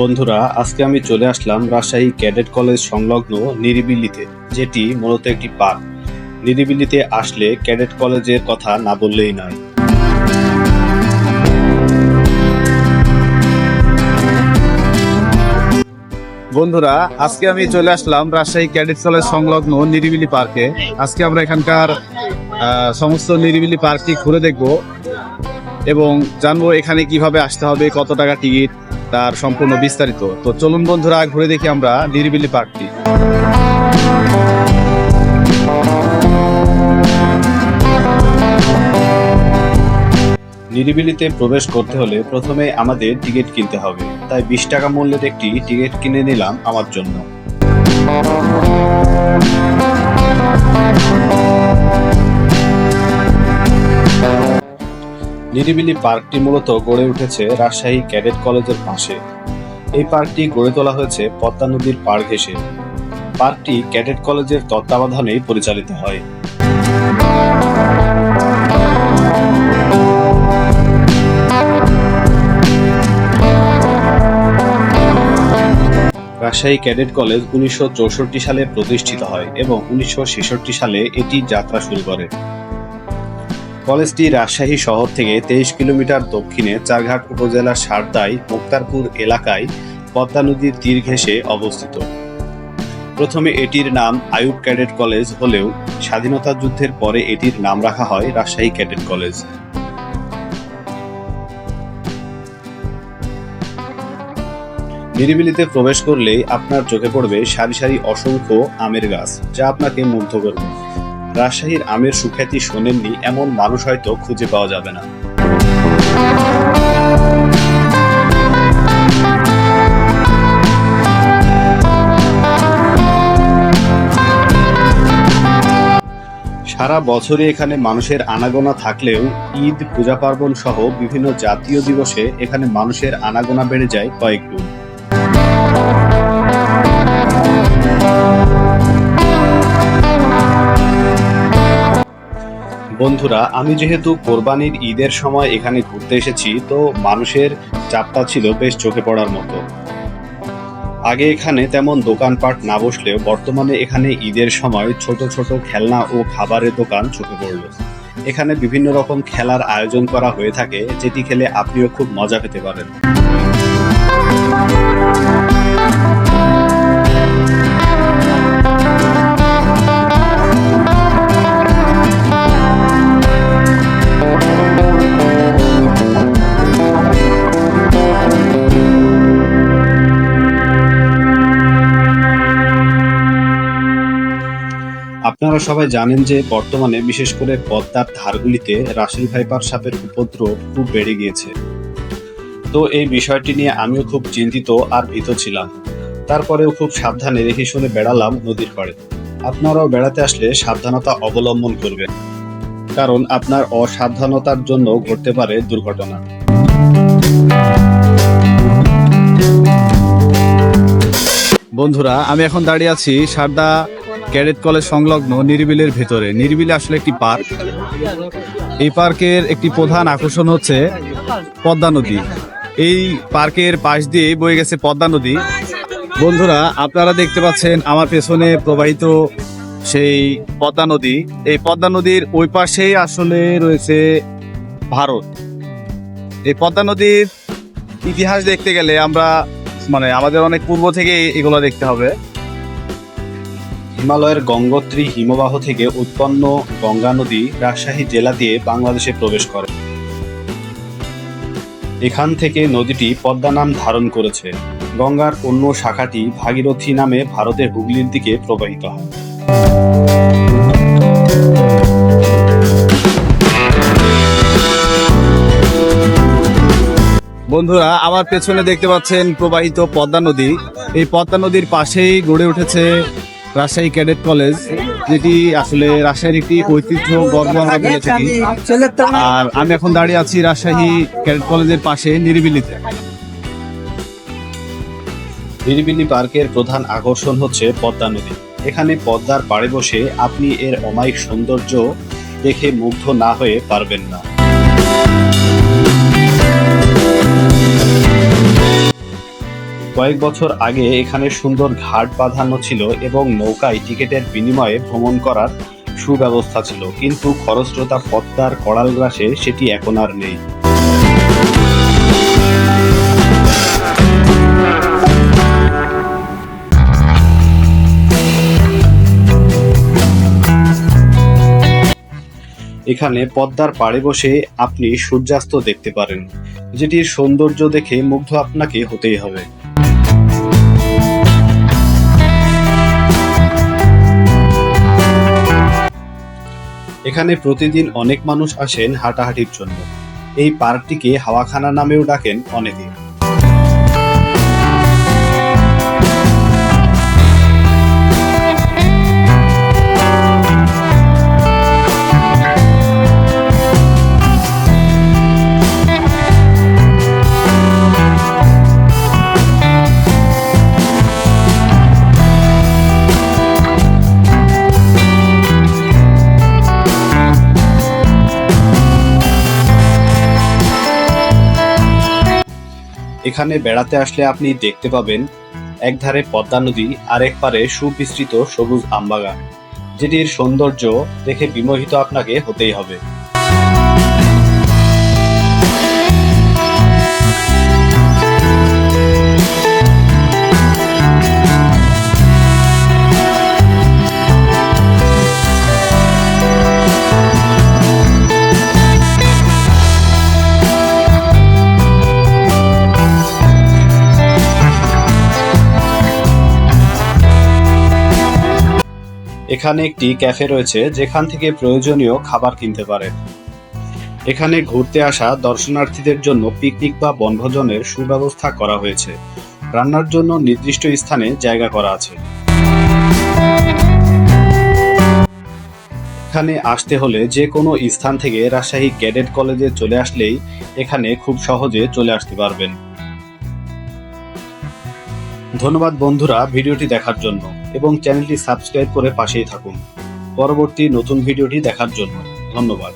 বন্ধুরা, আজকে আমি চলে আসলাম রাজশাহী ক্যাডেট কলেজ সংলগ্ন নিরিবিলিতে, যেটি মূলত একটি পার্ক। নিরিবিলিতে আসলে ক্যাডেট কলেজের কথা না বললেই নয়। বন্ধুরা, আজকে আমি চলে আসলাম রাজশাহী ক্যাডেট কলেজ সংলগ্ন নিরিবিলি পার্কে। আজকে আমরা এখানকার সমস্ত নিরিবিলি পার্কটি ঘুরে দেখব এবং জানব এখানে কীভাবে আসতে হবে, কত টাকা টিকিট তার সম্পূর্ণ বিস্তারিত। তো চলুন বন্ধুরা, ঘুরে দেখি আমরা নিরিবিলি পার্কটি। নিরিবিলিতে প্রবেশ করতে হলে প্রথমে আমাদের টিকিট কিনতে হবে। তাই বিশ টাকা মূল্যের একটি টিকিট কিনে নিলাম আমার জন্য। নিরিবিলি পার্কটি মূলত গড়ে উঠেছে রাজশাহী ক্যাডেট কলেজের পাশে। এই পার্কটি গড়ে তোলা হয়েছে পদ্মা নদীর পাড় ঘেঁষে। পার্কটি ক্যাডেট কলেজের তত্ত্বাবধানেই পরিচালিত হয়। রাজশাহী ক্যাডেট কলেজ উনিশশো চৌষট্টি সালে প্রতিষ্ঠিত হয় এবং উনিশশো ছেষট্টি সালে এটি যাত্রা শুরু করে। কলেজটি রাজশাহী শহর থেকে তেইশ কিলোমিটার দক্ষিণে চারঘাট উপজেলার সারদাই, মুক্তারপুর এলাকায় পদ্মা নদীর তীর ঘেঁষে অবস্থিত। প্রথমে এটির নাম আয়ুব ক্যাডেট কলেজ হলেও স্বাধীনতা যুদ্ধের পরে এটির নাম রাখা হয় রাজশাহী ক্যাডেট কলেজ। নিরিবিলিতে প্রবেশ করলেই আপনার চোখে পড়বে সারি সারি অসংখ্য আমের গাছ, যা আপনাকে মুগ্ধ করবে। রাজশাহীর আমের সুখ্যাতি শোনেননি, এমন মানুষ হয়তো খুঁজে পাওয়া যাবে না। সারা বছরই এখানে মানুষের আনাগোনা থাকলেও ঈদ পূজা পার্বণ সহ বিভিন্ন জাতীয় দিবসে এখানে মানুষের আনাগোনা বেড়ে যায় কয়েক বন্ধুরা, আমি যেহেতু কোরবানির ঈদের সময় এখানে ঘুরতে এসেছি, তো মানুষের চাপটা ছিল বেশ চোখে পড়ার মতো। আগে এখানে তেমন দোকানপাট না বসলেও বর্তমানে এখানে ঈদের সময় ছোট ছোট খেলনা ও খাবারের দোকান চোখে পড়ল। এখানে বিভিন্ন রকম খেলার আয়োজন করা হয়ে থাকে, যেটি খেলে আপনিও খুব মজা পেতে পারেন। আপনারা সবাই জানেন যে বর্তমানে বিশেষ করে পদ্মার ধারগুলিতে রাসেল ভাইপার সাপের উপদ্রব খুব বেড়ে গিয়েছে। তো এই বিষয়টি নিয়ে আমিও খুব চিন্তিত আর ভীত ছিলাম। তারপরেও খুব সাবধানে রেখে শুনে বেড়ালাম নদীর পাড়ে। আপনারাও বেড়াতে আসলে সাবধানতা অবলম্বন করবেন। কারণ আপনার অসাবধানতার জন্য ঘটতে পারে দুর্ঘটনা। বন্ধুরা, আমি এখন দাঁড়িয়ে আছি সারদা ক্যাডেট কলেজ সংলগ্ন নিরিবিলের ভেতরে। নিরিবিলি আসলে একটি পার্ক। এই পার্কের একটি প্রধান আকর্ষণ হচ্ছে পদ্মা নদী। এই পার্কের পাশ দিয়ে বয়ে গেছে পদ্মা নদী। বন্ধুরা, আপনারা দেখতে পাচ্ছেন আমার পেছনে প্রবাহিত সেই পদ্মা নদী। এই পদ্মা নদীর ওই পাশেই আসলে রয়েছে ভারত। এই পদ্মা নদীর ইতিহাস দেখতে গেলে আমরা মানে আমাদের অনেক পূর্ব থেকে এগুলো দেখতে হবে। হিমালয়ের গঙ্গোত্রী হিমবাহ থেকে উৎপন্ন গঙ্গা নদী রাজশাহী জেলা দিয়ে বাংলাদেশে প্রবেশ করে। এখান থেকে নদীটি পদ্মা নাম ধারণ করেছে। গঙ্গার অন্য শাখাটি ভাগীরথী নামে ভারতের হুগলির দিকে প্রবাহিত হয়। বন্ধুরা, আমার পেছনে দেখতে পাচ্ছেন প্রবাহিত পদ্মা নদী। এই পদ্মা নদীর পাশেই গড়ে উঠেছে রাজশাহী ক্যাডেট কলেজ, যেটি আসলে রাজশাহীর একটি ঐতিহ্য আমরা বলে থাকি। আর আমি এখন দাঁড়িয়ে আছি রাজশাহী ক্যাডেট কলেজের পাশে, নিরিবিলিতে। নিরিবিলি পার্কের প্রধান আকর্ষণ হচ্ছে পদ্মা নদী। এখানে পদ্মার পাড়ে বসে আপনি এর অমায়িক সৌন্দর্য দেখে মুগ্ধ না হয়ে পারবেন না। কয়েক বছর আগে এখানে সুন্দর ঘাট বাঁধানো ছিল এবং নৌকায় টিকিটের বিনিময়ে ভ্রমণ করার সুব্যবস্থা ছিল। কিন্তু খরস্রোতা, পদ্মার, কড়াল গ্রাসে সেটি এখন আর নেই। এখানে পদ্মার পাড়ে বসে আপনি সূর্যাস্ত দেখতে পারেন। যেটির সৌন্দর্য দেখে মুগ্ধ আপনাকে হতেই হবে। এখানে প্রতিদিন অনেক মানুষ আসেন হাঁটাহাঁটির জন্য। এই পার্কটিকে হাওয়াখানা নামেও ডাকেন অনেকে। এখানে বেড়াতে আসলে আপনি দেখতে পাবেন একধারে পদ্মা নদী আর এক পারে সুবিস্তৃত সবুজ আমবাগান, যেটির সৌন্দর্য দেখে বিমোহিত আপনাকে হতেই হবে। এখানে একটি ক্যাফে রয়েছে যেখান থেকে প্রয়োজনীয় খাবার কিনতে পারেন। এখানে ঘুরতে আসা দর্শনার্থীদের জন্য পিকনিক বা বনভোজনের সুব্যবস্থা করা হয়েছে। রান্নার জন্য নির্দিষ্ট স্থানে জায়গা করা আছে। এখানে আসতে হলে যে কোনো স্থান থেকে রাজশাহী ক্যাডেট কলেজে চলে আসলেই এখানে খুব সহজে চলে আসতে পারবেন। ধন্যবাদ বন্ধুরা ভিডিওটি দেখার জন্য এবং চ্যানেলটি সাবস্ক্রাইব করে পাশেই থাকুন। পরবর্তী নতুন ভিডিওটি দেখার জন্য ধন্যবাদ।